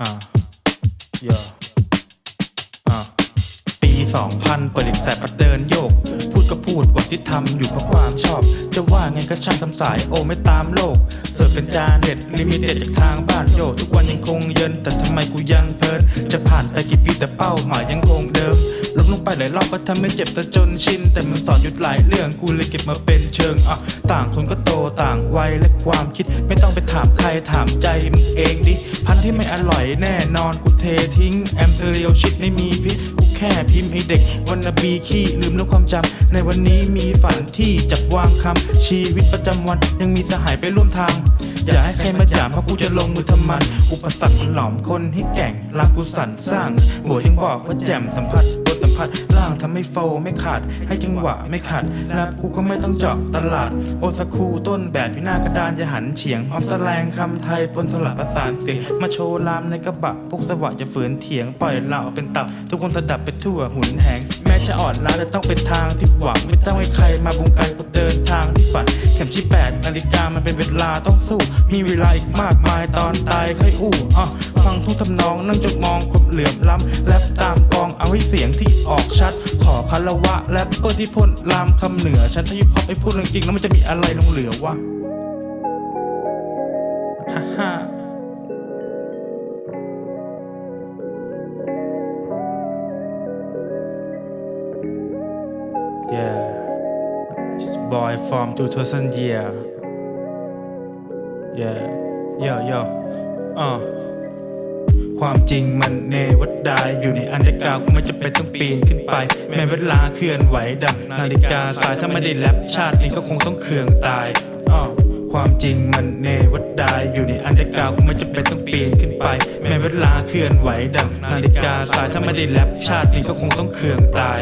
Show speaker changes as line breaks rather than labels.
อ่าเยอะอ่าปีสองพันเปิดลิกแสบปัดเดินโยก พูดก็พูดว่าที่ทำอยู่เพราะความชอบ จะว่าไงก็ช่างทำสายโอไม่ตามโลก เสิร์ฟเป็นจานเด็ดลิมิเต็ดจากทางบ้านโยกทุกวันยังคงเยิน แต่ทำไมกูยังเพลิน จะผ่านไปกี่ปีแต่เป้าหมายยังคงเดิมลงลงไปหลายรอบก็ทำให้เจ็บแต่จนชิน แต่มันสอนหยุดหลายเรื่องกูเลยเก็บมาเป็นเชิงอะต่างคนก็โตต่างวัยและความคิด ไม่ต้องไปถามใครถามใจมึงเองดิ ที่ไม่อร่อยแน่นอนกูเททิ้ง แอมเซเรียลชิดไม่มีพิษกูแค่พิมพ์ให้เด็กวันนบีขี้ลืมเรื่องความจำในวันนี้มีฝันที่จับวางคำชีวิตประจำวันยังมีสหายไปร่วมทางอย่าให้ใครมาหยามเพราะกูจะลงมือทำมันอุปสรรคมันหลอมคนให้แก่งรักกูสรรสร้างหัวยังบอกว่าแจ่มสัมผัส ผัสล่างทำให้โฟไม่ขาด ให้จังหวะไม่ขาดแรปกูก็ไม่ต้องเจาะตลาด โอสคูต้นแบบที่หน้ากระดานจะหันเฉียงออมแลงคำไทยปนสลับประสานเสียงมาโชว์ลามในกระบะพวกสวะจะฝืนเถียงปล่อยเราเป็นตับ ทุกคนสะดับไปทั่วหุนแหงแม้จะอ่อนล้าแต่ต้องเป็นทางที่หวังไม่ต้องให้ใครมาบงการกูเดินทางที่ฝันเข็มที่แปดนาฬิกามันเป็นเวลาต้องสู้ มีเวลาอีกมากมายตอนตายค่อยอู้อะฟังทุกทำนองนั่งจดมองกบเหลือมล้ำแรปตาม เอาให้เสียงที่ออกชัด ขอคารวะแรปเปอร์ที่พ่นลามคำเหนือ ฉันถ้ายิปฮอไอ้พูดเรื่องจริงแล้วมันจะมีอะไรลงเหลือวะฮ่าฮ่า Yeah, it's boy from 2000 year. Yeah, yo yo, อ่า ความจริงมันเนวัดดายอยู่ในอันดับกาวกูไม่จำเป็นต้องปีนขึ้นไป แม้เวลาเคลื่อนไหวดังนาฬิกาสายถ้าไม่ได้แรปชาตินี้ก็คงต้องเคืองตายอ้อความจริงมันเนวัดดายอยู่ในอันดับกาวกูไม่จำเป็นต้องปีนขึ้นไป แม้เวลาเคลื่อนไหวดังนาฬิกาสายถ้าไม่ได้แรปชาตินี้ก็คงต้องเคืองตาย